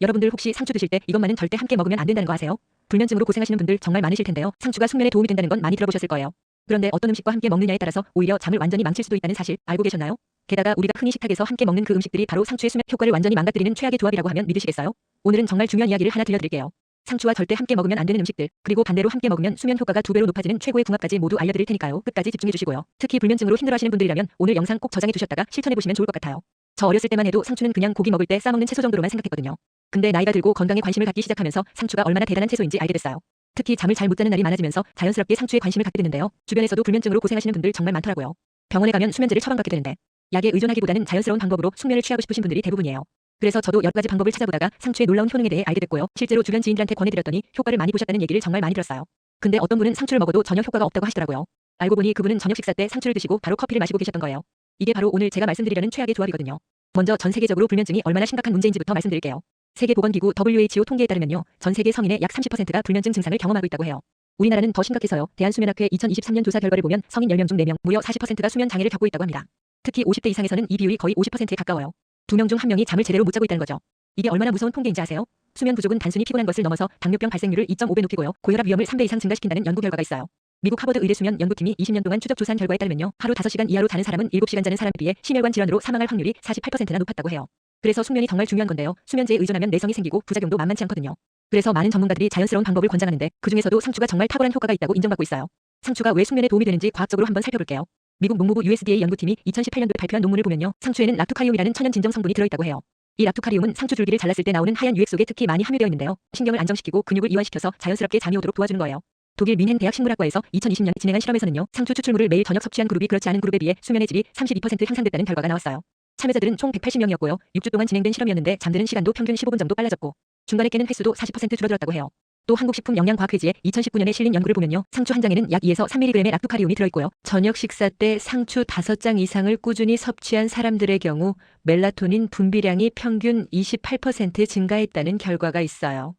여러분들 혹시 상추 드실 때 이것만은 절대 함께 먹으면 안 된다는 거 아세요? 불면증으로 고생하시는 분들 정말 많으실 텐데요. 상추가 숙면에 도움이 된다는 건 많이 들어보셨을 거예요. 그런데 어떤 음식과 함께 먹느냐에 따라서 오히려 잠을 완전히 망칠 수도 있다는 사실 알고 계셨나요? 게다가 우리가 흔히 식탁에서 함께 먹는 그 음식들이 바로 상추의 수면 효과를 완전히 망가뜨리는 최악의 조합이라고 하면 믿으시겠어요? 오늘은 정말 중요한 이야기를 하나 들려드릴게요. 상추와 절대 함께 먹으면 안 되는 음식들, 그리고 반대로 함께 먹으면 수면 효과가 두 배로 높아지는 최고의 궁합까지 모두 알려드릴 테니까요. 끝까지 집중해 주시고요. 특히 불면증으로 힘들어하시는 분들이라면 오늘 영상 꼭 저장해 두셨다가 실천해 보시면 좋을 것 같아요. 저 어렸을 때만 해도 상추는 그냥 고기 먹을 때 싸먹는 채소 정도로만 생각했거든요. 근데 나이가 들고 건강에 관심을 갖기 시작하면서 상추가 얼마나 대단한 채소인지 알게 됐어요. 특히 잠을 잘 못 자는 날이 많아지면서 자연스럽게 상추에 관심을 갖게 되는데요. 주변에서도 불면증으로 고생하시는 분들 정말 많더라고요. 병원에 가면 수면제를 처방받게 되는데 약에 의존하기보다는 자연스러운 방법으로 숙면을 취하고 싶으신 분들이 대부분이에요. 그래서 저도 여러 가지 방법을 찾아보다가 상추의 놀라운 효능에 대해 알게 됐고요. 실제로 주변 지인들한테 권해드렸더니 효과를 많이 보셨다는 얘기를 정말 많이 들었어요. 근데 어떤 분은 상추를 먹어도 전혀 효과가 없다고 하시더라고요. 알고 보니 그분은 저녁 식사 때 상추를 드시고 바로 커피를 마시고 계셨던 거예요. 이게 바로 오늘 제가 말씀드리려는 최악의 조합이거든요. 먼저 전 세계적으로 불면증이 얼마나 심각한 문제인지부터 말씀드릴게요. 세계보건기구 WHO 통계에 따르면요. 전 세계 성인의 약 30%가 불면증 증상을 경험하고 있다고 해요. 우리나라는 더 심각해서요. 대한수면학회 2023년 조사 결과를 보면 성인 10명 중 4명, 무려 40%가 수면 장애를 겪고 있다고 합니다. 특히 50대 이상에서는 이 비율이 거의 50%에 가까워요. 두명중한 명이 잠을 제대로 못 자고 있다는 거죠. 이게 얼마나 무서운 통계인지 아세요? 수면 부족은 단순히 피곤한 것을 넘어서 당뇨병 발생률을 2.5배 높이고요. 고혈압 위험을 3배 이상 증가시킨다는 연구 결과가 있어요. 미국 하버드 의대 수면 연구팀이 20년 동안 추적 조사한 결과에 따르면요. 하루 5시간 이하로 자는 사람은 7시간 자는 사람에 비해 심혈관 질환으로 사망할 확률이 48%나 높았다고 해요. 그래서 수면이 정말 중요한 건데요. 수면제에 의존하면 내성이 생기고 부작용도 만만치 않거든요. 그래서 많은 전문가들이 자연스러운 방법을 권장하는데 그중에서도 상추가 정말 탁월한 효과가 있다고 인정받고 있어요. 상추가 왜 숙면에 도움이 되는지 과학적으로 한번 살펴볼게요. 미국 농무부 USDA 연구팀이 2018년도에 발표한 논문을 보면요. 상추에는 락토카리움이라는 천연 진정 성분이 들어있다고 해요. 이 락토카리움은 상추 줄기를 잘랐을 때 나오는 하얀 유액 속에 특히 많이 함유되어 있는데요. 신경을 안정시키고 근육을 이완시켜서 자연스럽게 잠이 오도록 도와주는 거예요. 독일 민헨 대학 식물학과에서 2020년에 진행한 실험에서는요. 상추 추출물을 매일 저녁 섭취한 그룹이 그렇지 않은 그룹에 비해 수면의 질이 32% 향상됐다는 결과가 나왔어요. 참여자들은 총 180명이었고요. 6주 동안 진행된 실험이었는데 잠드는 시간도 평균 15분 정도 빨라졌고 중간에 깨는 횟수도 40% 줄어들었다고 해요. 또 한국식품영양과학회지에 2019년에 실린 연구를 보면요. 상추 한 장에는 약 2에서 3mg의 락토카리움이 들어있고요. 저녁 식사 때 상추 5장 이상을 꾸준히 섭취한 사람들의 경우 멜라토닌 분비량이 평균 28% 증가했다는 결과가 있어요.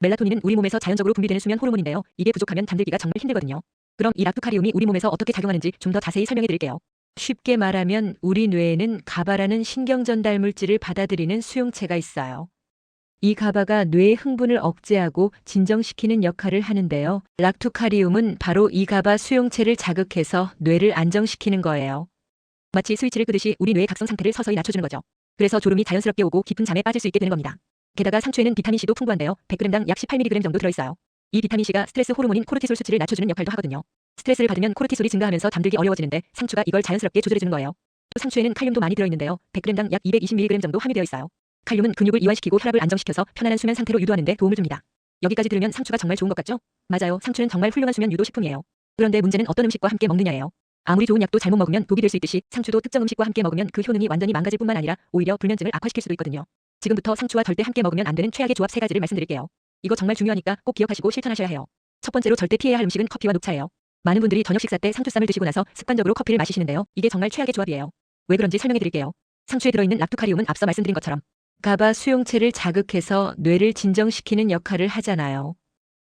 멜라토닌은 우리 몸에서 자연적으로 분비되는 수면 호르몬인데요. 이게 부족하면 잠들기가 정말 힘들거든요. 그럼 이 락토카리움이 우리 몸에서 어떻게 작용하는지 좀 더 자세히 설명해 드릴게요. 쉽게 말하면 우리 뇌에는 가바라는 신경 전달 물질을 받아들이는 수용체가 있어요. 이 가바가 뇌의 흥분을 억제하고 진정시키는 역할을 하는데요. 락토카리움은 바로 이 가바 수용체를 자극해서 뇌를 안정시키는 거예요. 마치 스위치를 끄듯이 우리 뇌의 각성 상태를 서서히 낮춰주는 거죠. 그래서 졸음이 자연스럽게 오고 깊은 잠에 빠질 수 있게 되는 겁니다. 게다가 상추에는 비타민C도 풍부한데요. 100g당 약 18mg 정도 들어있어요. 이 비타민C가 스트레스 호르몬인 코르티솔 수치를 낮춰주는 역할도 하거든요. 스트레스를 받으면 코르티솔이 증가하면서 잠들기 어려워지는데 상추가 이걸 자연스럽게 조절해주는 거예요. 또 상추에는 칼륨도 많이 들어있는데요. 100g당 약 220mg 정도 함유되어 있어요. 칼륨은 근육을 이완시키고 혈압을 안정시켜서 편안한 수면 상태로 유도하는 데 도움을 줍니다. 여기까지 들으면 상추가 정말 좋은 것 같죠? 맞아요. 상추는 정말 훌륭한 수면 유도 식품이에요. 그런데 문제는 어떤 음식과 함께 먹느냐예요. 아무리 좋은 약도 잘못 먹으면 독이 될 수 있듯이 상추도 특정 음식과 함께 먹으면 그 효능이 완전히 망가질 뿐만 아니라 오히려 불면증을 악화시킬 수도 있거든요. 지금부터 상추와 절대 함께 먹으면 안 되는 최악의 조합 세 가지를 말씀드릴게요. 이거 정말 중요하니까 꼭 기억하시고 실천하셔야 해요. 첫 번째로 절대 피해야 할 음식은 커피와 녹차예요. 많은 분들이 저녁 식사 때 상추쌈을 드시고 나서 습관적으로 커피를 마시시는데요. 이게 정말 최악의 조합이에요. 왜 그런지 설명해 드릴게요. 상추에 들어있는 락토카리움은 앞서 말씀드린 것처럼 가바 수용체를 자극해서 뇌를 진정시키는 역할을 하잖아요.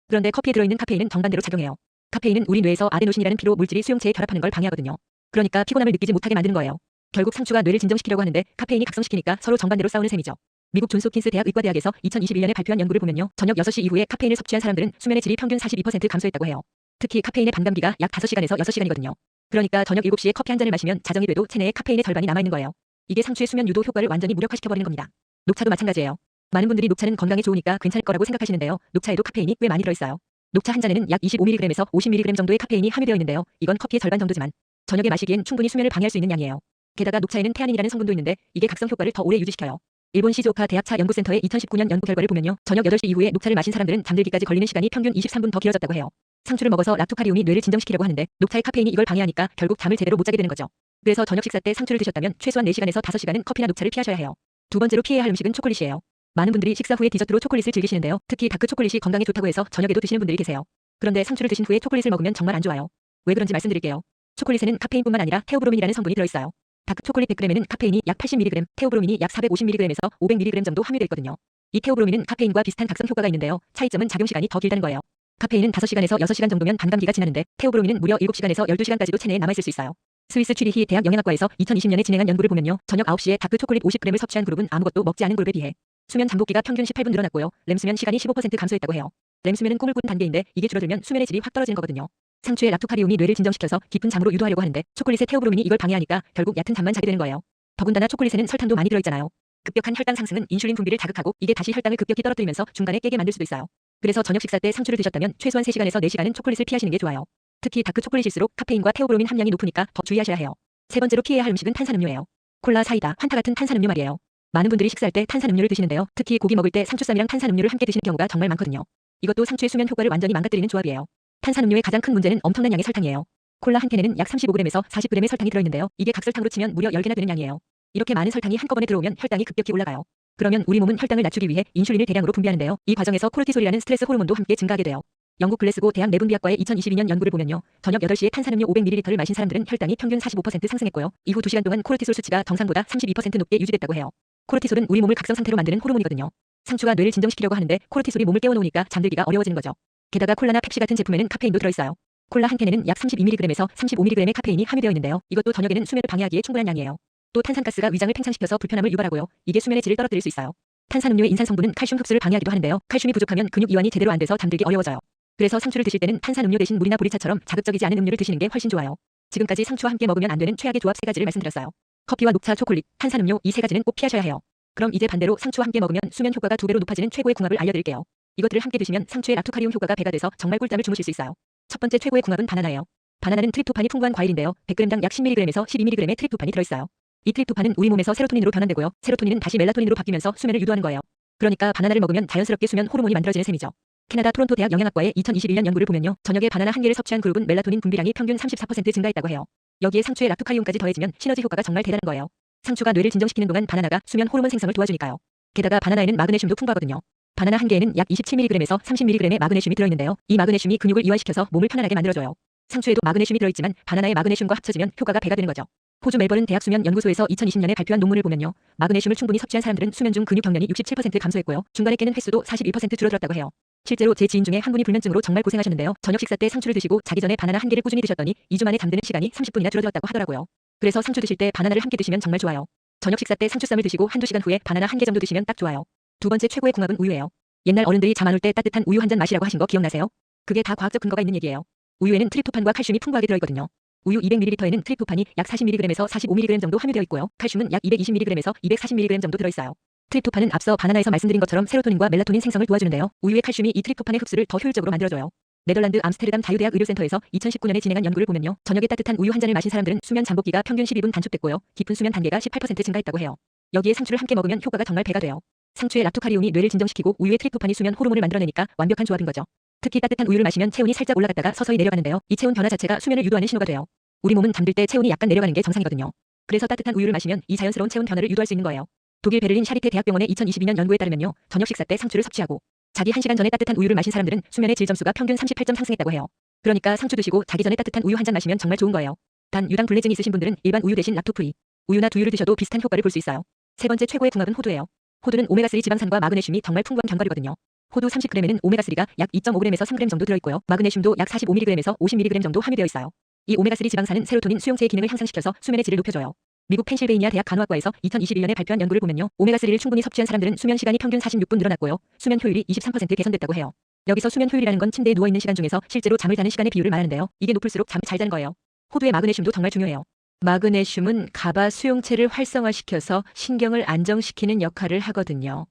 그런데 커피에 들어있는 카페인은 정반대로 작용해요. 카페인은 우리 뇌에서 아데노신이라는 피로 물질이 수용체에 결합하는 걸 방해하거든요. 그러니까 피곤함을 느끼지 못하게 만드는 거예요. 결국 상추가 뇌를 진정시키려고 하는데 카페인이 각성시키니까 서로 정반대로 싸우는 셈이죠. 미국 존스홉킨스 대학 의과대학에서 2021년에 발표한 연구를 보면요. 저녁 6시 이후에 카페인을 섭취한 사람들은 수면의 질이 평균 42% 감소했다고 해요. 특히 카페인의 반감기가 약 5시간에서 6시간이거든요. 그러니까 저녁 7시에 커피 한 잔을 마시면 자정이 돼도 체내에 카페인의 절반이 남아있는 거예요. 이게 상추의 수면 유도 효과를 완전히 무력화시켜버리는 겁니다. 녹차도 마찬가지예요. 많은 분들이 녹차는 건강에 좋으니까 괜찮을 거라고 생각하시는데요. 녹차에도 카페인이 꽤 많이 들어있어요. 녹차 한 잔에는 약 25mg에서 50mg 정도의 카페인이 함유되어 있는데요. 이건 커피의 절반 정도지만 저녁에 마시기엔 충분히 수면을 방해할 수 있는 양이에요. 게다가 녹차에는 테아닌이라는 성분도 있는데 이게 각성 효과를 더 오래 유지시켜요. 일본 시즈오카 대학차 연구센터의 2019년 연구 결과를 보면요. 저녁 8시 이후에 녹차를 마신 사람들은 잠들기까지 걸리는 시간이 평균 23분 더 길어졌다고 해요. 상추를 먹어서 락토카리움이 뇌를 진정시키려고 하는데 녹차의 카페인이 이걸 방해하니까 결국 잠을 제대로 못 자게 되는 거죠. 그래서 저녁 식사 때 상추를 드셨다면 최소한 4시간에서 5시간은 커피나 녹차를 피하셔야 해요. 두 번째로 피해야 할 음식은 초콜릿이에요. 많은 분들이 식사 후에 디저트로 초콜릿을 즐기시는데요. 특히 다크 초콜릿이 건강에 좋다고 해서 저녁에도 드시는 분들이 계세요. 그런데 상추를 드신 후에 초콜릿을 먹으면 정말 안 좋아요. 왜 그런지 말씀드릴게요. 초콜릿에는 카페인뿐만 아니라 테오브로민이라는 성분이 들어있어요. 다크 초콜릿 100g에는 카페인이 약 80mg, 테오브로민이 약 450mg에서 500mg 정도 함유되어 있거든요. 이 테오브로민은 카페인과 비슷한 각성 효과가 있는데요. 차이점은 작용 시간이 더 길다는 거예요. 카페인은 5시간에서 6시간 정도면 반감기가 지나는데 테오브로민은 무려 7시간에서 12시간까지도 체내에 남아있을 수 있어요. 스위스 취리히 대학 영양학과에서 2020년에 진행한 연구를 보면요. 저녁 9시에 다크 초콜릿 50g을 섭취한 그룹은 아무것도 먹지 않은 그룹에 비해 수면 잠복기가 평균 18분 늘어났고요. 렘 수면 시간이 15% 감소했다고 해요. 렘 수면은 꿈을 꾸는 단계인데 이게 줄어들면 수면의 질이 확 떨어지는 거거든요. 상추의 락토카리움이 뇌를 진정시켜서 깊은 잠으로 유도하려고 하는데 초콜릿의 테오브로민이 이걸 방해하니까 결국 얕은 잠만 자게 되는 거예요. 더군다나 초콜릿에는 설탕도 많이 들어있잖아요. 급격한 혈당 상승은 인슐린 분비를 자극하고 이게 다시 혈당을 급격히 떨어뜨리면서 중간에 깨게 만들 수도 있어요. 그래서 저녁 식사 때 상추를 드셨다면 최소한 3시간에서 4시간은 초콜릿을 피하시는 게 좋아요. 특히 다크 초콜릿일수록 카페인과 테오브로민 함량이 높으니까 더 주의하셔야 해요. 세 번째로 피해야 할 음식은 탄산음료예요. 콜라, 사이다, 환타 같은 탄산음료 말이에요. 많은 분들이 식사할 때 탄산음료를 드시는데요. 특히 고기 먹을 때 상추쌈이랑 탄산음료를 함께 드시는 경우가 정말 많거든요. 이것도 상추의 수면 효과를 완전히 망가뜨리는 조합이에요. 탄산음료의 가장 큰 문제는 엄청난 양의 설탕이에요. 콜라 한 캔에는 약 35g에서 40g의 설탕이 들어있는데요. 이게 각설탕으로 치면 무려 10개나 되는 양이에요. 이렇게 많은 설탕이 한꺼번에 들어오면 혈당이 급격히 올라가요. 그러면 우리 몸은 혈당을 낮추기 위해 인슐린을 대량으로 분비하는데요. 이 과정에서 코르티솔이라는 스트레스 호르몬도 함께 증가하게 돼요. 영국 글래스고 대학 내분비학과의 2022년 연구를 보면요. 저녁 8시에 탄산음료 500ml를 마신 사람들은 혈당이 평균 45% 상승했고요. 이후 2시간 동안 코르티솔 수치가 정상보다 32% 높게 유지됐다고 해요. 코르티솔은 우리 몸을 각성 상태로 만드는 호르몬이거든요. 상추가 뇌를 진정시키려고 하는데 코르티솔이 몸을 깨워놓으니까 잠들기가 어려워지는 거죠. 게다가 콜라나 펩시 같은 제품에는 카페인도 들어있어요. 콜라 한 캔에는 약 32mg에서 35mg의 카페인이 함유되어 있는데요. 이것도 저녁에는 수면을 방해하기에 충분한 양이에요. 또 탄산가스가 위장을 팽창시켜서 불편함을 유발하고요. 이게 수면의 질을 떨어뜨릴 수 있어요. 탄산음료의 인산 성분은 칼슘 흡수를 방해하기도 하는데요. 칼슘이 부족하면 근육 이완이 제대로 안 돼서 잠들기 어려워져요. 그래서 상추를 드실 때는 탄산음료 대신 물이나 보리차처럼 자극적이지 않은 음료를 드시는 게 훨씬 좋아요. 지금까지 상추와 함께 먹으면 안 되는 최악의 조합 세 가지를 말씀드렸어요. 커피와 녹차, 초콜릿, 탄산음료 이 세 가지는 꼭 피하셔야 해요. 그럼 이제 반대로 상추와 함께 먹으면 수면 효과가 두 배로 높아지는 최고의 궁합을 알려드릴게요. 이것들을 함께 드시면 상추의 락토카리움 효과가 배가 돼서 정말 꿀잠을 주무실 수 있어요. 첫 번째 최고의 궁합은 바나나예요. 바나나는 트립토판이 풍부한 과일인데요. 100g당 약 10mg에서 12mg의 트립토판이 들어있어요. 이 트립토판은 우리 몸에서 세로토닌으로 변환되고요. 세로토닌은 다시 멜라토닌으로 바뀌면서 수면을 유도하는 거예요. 그러니까 바나나를 먹으면 자연스럽게 수면 호르몬이 만들어지는 셈이죠. 캐나다 토론토 대학 영양학과의 2021년 연구를 보면요. 저녁에 바나나 한 개를 섭취한 그룹은 멜라토닌 분비량이 평균 34% 증가했다고 해요. 여기에 상추의 락토카리움까지 더해지면 시너지 효과가 정말 대단한 거예요. 상추가 뇌를 진정시키는 동안 바나나가 수면 호르몬 생성을 도와주니까요. 게다가 바나나에는 마그네슘도 풍부하거든요. 바나나 한 개에는 약 27mg에서 30mg의 마그네슘이 들어있는데요. 이 마그네슘이 근육을 이완시켜서 몸을 편안하게 만들어줘요. 상추에도 마그네슘이 들어있지만 바나나의 마그네슘과 합쳐지면 효과가 배가 되는 거죠. 호주 멜버른 대학 수면 연구소에서 2020년에 발표한 논문을 보면요. 마그네슘을 충분히 섭취한 사람들은 수면 중 근육 경련이 67% 감소했고요. 중간에 깨는 횟수도 41% 줄어들었다고 해요. 실제로 제 지인 중에 한 분이 불면증으로 정말 고생하셨는데요. 저녁 식사 때 상추를 드시고 자기 전에 바나나 한 개를 꾸준히 드셨더니 2주 만에 잠드는 시간이 30분이나 줄어들었다고 하더라고요. 그래서 상추 드실 때 바나나를 함께 드시면 정말 좋아요. 저녁 식사 때 상추쌈을 드시고 한두 시간 후에 바나나 한 개 정도 드시면 딱 좋아요. 두 번째 최고의 궁합은 우유예요. 옛날 어른들이 잠 안 올 때 따뜻한 우유 한 잔 마시라고 하신 거 기억나세요? 그게 다 과학적 근거가 있는 얘기예요. 우유에는 트립토판과 칼슘이 풍부하게 들어있거든요. 우유 200ml에는 트립토판이 약 40mg에서 45mg 정도 함유되어 있고요. 칼슘은 약 220mg에서 240mg 정도 들어있어요. 트립토판은 앞서 바나나에서 말씀드린 것처럼 세로토닌과 멜라토닌 생성을 도와주는데요. 우유의 칼슘이 이 트립토판의 흡수를 더 효율적으로 만들어줘요. 네덜란드 암스테르담 자유대학 의료센터에서 2019년에 진행한 연구를 보면요. 저녁에 따뜻한 우유 한 잔을 마신 사람들은 수면 잠복기가 평균 12분 단축됐고요. 깊은 수면 단계가 18% 증가했다고 해요. 여기에 상추를 함께 먹으면 효과가 정말 배가 돼요. 상추의 락토카리움이 뇌를 진정시키고 우유의 트립토판이 수면 호르몬을 만들어내니까 완벽한 조합인 거죠. 특히 따뜻한 우유를 마시면 체온이 살짝 올라갔다가 서서히 내려가는데요. 이 체온 변화 자체가 수면을 유도하는 신호가 돼요. 우리 몸은 잠들 때 체온이 약간 내려가는 게 정상이거든요. 그래서 따뜻한 우유를 마시면 이 자연스러운 체온 변화를 유도할 수 있는 거예요. 독일 베를린 샤리테 대학병원의 2022년 연구에 따르면요. 저녁 식사 때 상추를 섭취하고 자기 1시간 전에 따뜻한 우유를 마신 사람들은 수면의 질 점수가 평균 38점 상승했다고 해요. 그러니까 상추 드시고 자기 전에 따뜻한 우유 한 잔 마시면 정말 좋은 거예요. 단 유당 불내증이 있으신 분들은 일반 우유 대신 락토프리 우유나 두유를 드셔도 비슷한 효과를 볼 수 있어요. 세 번째 최고의 궁합은 호두예요. 호두는 오메가3 지방산과 마그네슘이 정말 풍부한 견과류거든요. 호두 30g에는 오메가3가 약 2.5g에서 3g 정도 들어있고요. 마그네슘도 약 45mg에서 50mg 정도 함유되어 있어요. 이 오메가3 지방산은 세로토닌 수용체의 기능을 향상시켜서 수면의 질을 높여줘요. 미국 펜실베이니아 대학 간호학과에서 2021년에 발표한 연구를 보면요. 오메가3를 충분히 섭취한 사람들은 수면 시간이 평균 46분 늘어났고요. 수면 효율이 23% 개선됐다고 해요. 여기서 수면 효율이라는 건 침대에 누워있는 시간 중에서 실제로 잠을 자는 시간의 비율을 말하는데요. 이게 높을수록 잠을 잘 자는 거예요. 호두의 마그네슘도 정말 중요해요. 마그네슘은 가바 수용체를 활성화시켜서 신경을 안정시키는 역할을 하거든요.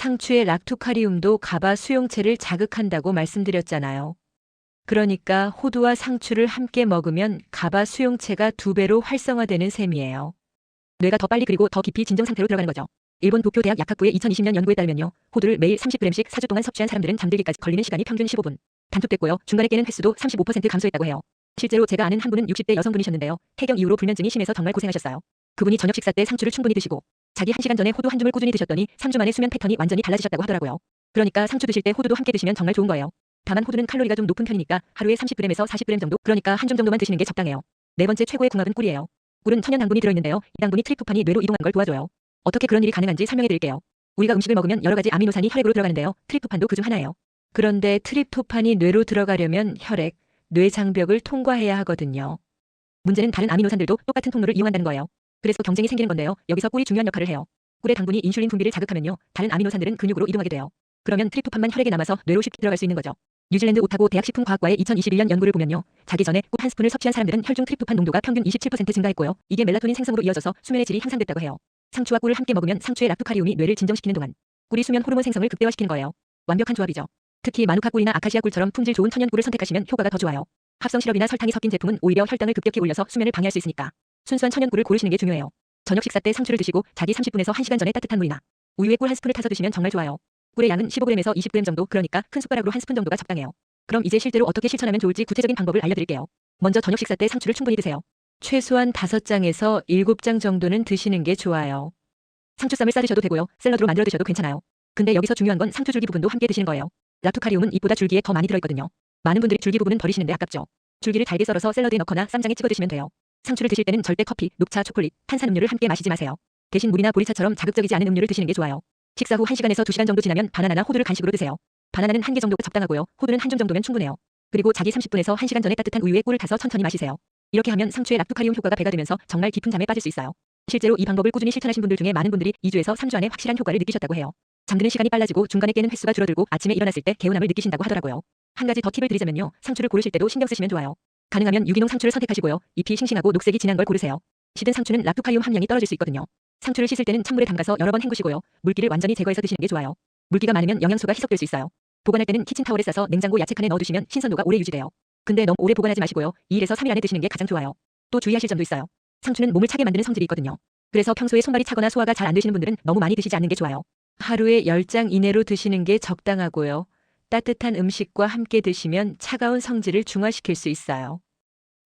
상추의 락토카리움도 가바 수용체를 자극한다고 말씀드렸잖아요. 그러니까 호두와 상추를 함께 먹으면 가바 수용체가 두 배로 활성화되는 셈이에요. 뇌가 더 빨리 그리고 더 깊이 진정 상태로 들어가는 거죠. 일본 도쿄 대학 약학부의 2020년 연구에 따르면요. 호두를 매일 30g씩 4주 동안 섭취한 사람들은 잠들기까지 걸리는 시간이 평균 15분. 단축됐고요. 중간에 깨는 횟수도 35% 감소했다고 해요. 실제로 제가 아는 한 분은 60대 여성분이셨는데요. 폐경 이후로 불면증이 심해서 정말 고생하셨어요. 그분이 저녁 식사 때 상추를 충분히 드시고 자기 1시간 전에 호두 한 줌을 꾸준히 드셨더니 3주 만에 수면 패턴이 완전히 달라지셨다고 하더라고요. 그러니까 상추 드실 때 호두도 함께 드시면 정말 좋은 거예요. 다만 호두는 칼로리가 좀 높은 편이니까 하루에 30g에서 40g 정도 그러니까 한 줌 정도만 드시는 게 적당해요. 네 번째 최고의 궁합은 꿀이에요. 꿀은 천연 당분이 들어있는데요. 이 당분이 트립토판이 뇌로 이동하는 걸 도와줘요. 어떻게 그런 일이 가능한지 설명해 드릴게요. 우리가 음식을 먹으면 여러 가지 아미노산이 혈액으로 들어가는데요. 트립토판도 그중 하나예요. 그런데 트립토판이 뇌로 들어가려면 혈액, 뇌장벽을 통과해야 하거든요. 문제는 다른 아미노산들도 똑같은 통로를 이용한다는 거예요. 그래서 경쟁이 생기는 건데요. 여기서 꿀이 중요한 역할을 해요. 꿀의 당분이 인슐린 분비를 자극하면요. 다른 아미노산들은 근육으로 이동하게 돼요. 그러면 트립토판만 혈액에 남아서 뇌로 쉽게 들어갈 수 있는 거죠. 뉴질랜드 오타고 대학 식품과학과의 2021년 연구를 보면요. 자기 전에 꿀 한 스푼을 섭취한 사람들은 혈중 트립토판 농도가 평균 27% 증가했고요. 이게 멜라토닌 생성으로 이어져서 수면의 질이 향상됐다고 해요. 상추와 꿀을 함께 먹으면 상추의 락토카리움이 뇌를 진정시키는 동안 꿀이 수면 호르몬 생성을 극대화시키는 거예요. 완벽한 조합이죠. 특히 마누카 꿀이나 아카시아 꿀처럼 품질 좋은 천연 꿀을 선택하시면 효과가 더 좋아요. 합성 시럽이나 설탕이 섞인 제품은 오히려 혈당을 급격히 올려서 수면을 방해할 수 있으니까 순수한 천연 꿀을 고르시는 게 중요해요. 저녁 식사 때 상추를 드시고 자기 30분에서 1시간 전에 따뜻한 물이나 우유에 꿀 한 스푼을 타서 드시면 정말 좋아요. 꿀의 양은 15g에서 20g 정도 그러니까 큰 숟가락으로 한 스푼 정도가 적당해요. 그럼 이제 실제로 어떻게 실천하면 좋을지 구체적인 방법을 알려드릴게요. 먼저 저녁 식사 때 상추를 충분히 드세요. 최소한 5장에서 7장 정도는 드시는 게 좋아요. 상추쌈을 싸드셔도 되고요. 샐러드로 만들어 드셔도 괜찮아요. 근데 여기서 중요한 건 상추 줄기 부분도 함께 드시는 거예요. 라토카리움은 잎보다 줄기에 더 많이 들어있거든요. 많은 분들이 줄기 부분은 버리시는데 아깝죠. 줄기를 잘게 썰어서 샐러드에 넣거나 쌈장에 찍어 드시면 돼요. 상추를 드실 때는 절대 커피, 녹차, 초콜릿, 탄산음료를 함께 마시지 마세요. 대신 물이나 보리차처럼 자극적이지 않은 음료를 드시는 게 좋아요. 식사 후 1시간에서 2시간 정도 지나면 바나나나 호두를 간식으로 드세요. 바나나는 한 개 정도가 적당하고요. 호두는 한 줌 정도면 충분해요. 그리고 자기 30분에서 1시간 전에 따뜻한 우유에 꿀을 타서 천천히 마시세요. 이렇게 하면 상추의 락토카리움 효과가 배가 되면서 정말 깊은 잠에 빠질 수 있어요. 실제로 이 방법을 꾸준히 실천하신 분들 중에 많은 분들이 2주에서 3주 안에 확실한 효과를 느끼셨다고 해요. 잠드는 시간이 빨라지고 중간에 깨는 횟수가 줄어들고 아침에 일어났을 때 개운함을 느끼신다고 하더라고요. 한 가지 더 팁을 드리자면요. 상추를 고르실 때도 신경 쓰시면 좋아요. 가능하면 유기농 상추를 선택하시고요. 잎이 싱싱하고 녹색이 진한 걸 고르세요. 시든 상추는 락토카리움 함량이 떨어질 수 있거든요. 상추를 씻을 때는 찬물에 담가서 여러 번 헹구시고요. 물기를 완전히 제거해서 드시는 게 좋아요. 물기가 많으면 영양소가 희석될 수 있어요. 보관할 때는 키친타월에 싸서 냉장고 야채칸에 넣어두시면 신선도가 오래 유지돼요. 근데 너무 오래 보관하지 마시고요. 2일에서 3일 안에 드시는 게 가장 좋아요. 또 주의하실 점도 있어요. 상추는 몸을 차게 만드는 성질이 있거든요. 그래서 평소에 손발이 차거나 소화가 잘 안 되시는 분들은 너무 많이 드시지 않는 게 좋아요. 하루에 10장 이내로 드시는 게 적당하고요. 따뜻한 음식과 함께 드시면 차가운 성질을 중화시킬 수 있어요.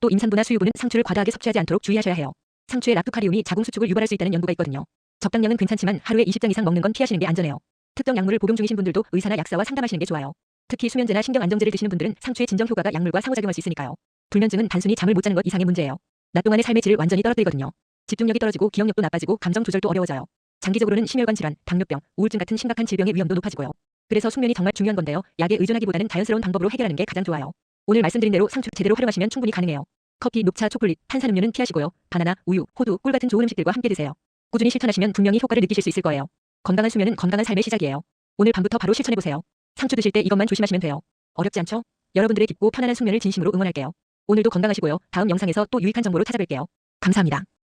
또 임산부나 수유부는 상추를 과다하게 섭취하지 않도록 주의하셔야 해요. 상추의 락토카리움이 자궁 수축을 유발할 수 있다는 연구가 있거든요. 적당량은 괜찮지만 하루에 20장 이상 먹는 건 피하시는 게 안전해요. 특정 약물을 복용 중이신 분들도 의사나 약사와 상담하시는 게 좋아요. 특히 수면제나 신경 안정제를 드시는 분들은 상추의 진정 효과가 약물과 상호작용할 수 있으니까요. 불면증은 단순히 잠을 못 자는 것 이상의 문제예요. 낮 동안의 삶의 질을 완전히 떨어뜨리거든요. 집중력이 떨어지고 기억력도 나빠지고 감정 조절도 어려워져요. 장기적으로는 심혈관 질환, 당뇨병, 우울증 같은 심각한 질병의 위험도 높아지고요. 그래서 숙면이 정말 중요한 건데요. 약에 의존하기보다는 자연스러운 방법으로 해결하는 게 가장 좋아요. 오늘 말씀드린 대로 상추 제대로 활용하시면 충분히 가능해요. 커피, 녹차, 초콜릿, 탄산음료는 피하시고요. 바나나, 우유, 호두, 꿀 같은 좋은 음식들과 함께 드세요. 꾸준히 실천하시면 분명히 효과를 느끼실 수 있을 거예요. 건강한 수면은 건강한 삶의 시작이에요. 오늘 밤부터 바로 실천해보세요. 상추 드실 때 이것만 조심하시면 돼요. 어렵지 않죠? 여러분들의 깊고 편안한 숙면을 진심으로 응원할게요. 오늘도 건강하시고요. 다음 영상에서 또 유익한 정보로 찾아뵐게요. 감사합니다.